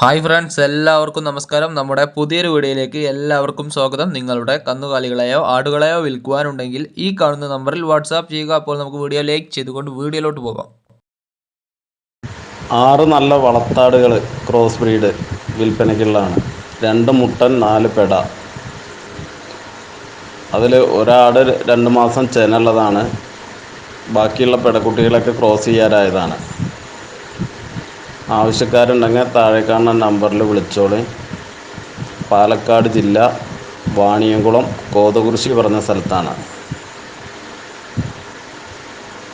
Hi friends എല്ലാവർക്കും നമസ്കാരം. നമ്മുടെ പുതിയൊരു വീഡിയോയിലേക്ക് എല്ലാവർക്കും സ്വാഗതം. നിങ്ങളുടെ കന്നുകാലികളെയോ ആടുകളെയോ വിൽക്കുവാനുണ്ടെങ്കിൽ ഈ കാണുന്ന നമ്പറിൽ വാട്സാപ്പ് ചെയ്യുക. അപ്പോൾ നമുക്ക് വീഡിയോ ലൈക്ക് ചെയ്തുകൊണ്ട് വീഡിയോയിലോട്ട് പോകാം. ആറ് നല്ല വളർത്താടുകൾ ക്രോസ് ബ്രീഡ് വിൽപ്പനയ്ക്കുള്ളതാണ്. രണ്ട് മുട്ടൻ നാല് പെട. അതിൽ ഒരാട് രണ്ട് മാസം ചെനുള്ളതാണ് ബാക്കിയുള്ള പെടക്കുട്ടികളൊക്കെ ക്രോസ് ചെയ്യാറായതാണ്. ആവശ്യക്കാരുണ്ടെങ്കിൽ താഴെ കാണുന്ന നമ്പറിൽ വിളിച്ചോളി. പാലക്കാട് ജില്ല വാണിയംകുളം കോതകുറിശി പറഞ്ഞ സ്ഥലത്താണ്.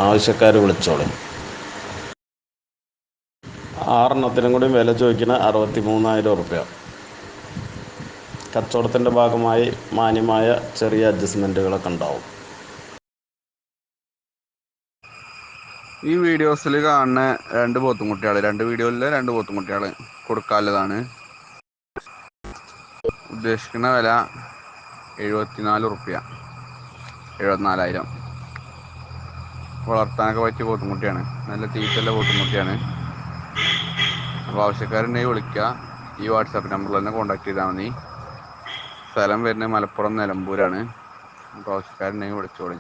ആവശ്യക്കാർ വിളിച്ചോളി. ആറെണ്ണത്തിനും കൂടി വില ചോദിക്കുന്ന അറുപത്തി മൂന്നായിരം ഉറുപ്യ കച്ചവടത്തിന്റെ ഭാഗമായി മാന്യമായ ചെറിയ അഡ്ജസ്റ്റ്മെന്റുകളൊക്കെ ഉണ്ടാവും. ഈ വീഡിയോസിൽ കാണുന്ന രണ്ട് പോത്തുംകുട്ടികൾ രണ്ട് വീഡിയോയിലെ രണ്ട് പോത്തുംകുട്ടികൾ കൊടുക്കാനുള്ളതാണ്. ഉദ്ദേശിക്കുന്ന വില എഴുപത്തിനാല് റുപ്യ എഴുപത്തിനാലായിരം. വളർത്താനൊക്കെ പറ്റിയ പോത്തുംകുട്ടിയാണ് നല്ല തീറ്റല്ല പോത്തുംകുട്ടിയാണ് അപ്പോൾ ആവശ്യക്കാരുണ്ടെങ്കിൽ വിളിക്കുക ഈ വാട്സാപ്പ് നമ്പറിൽ തന്നെ കോൺടാക്ട് ചെയ്താൽ മതി. സ്ഥലം വരുന്നത് മലപ്പുറം നിലമ്പൂരാണ്. അപ്പോൾ ആവശ്യക്കാരുണ്ടെങ്കിൽ വിളിച്ചോളി.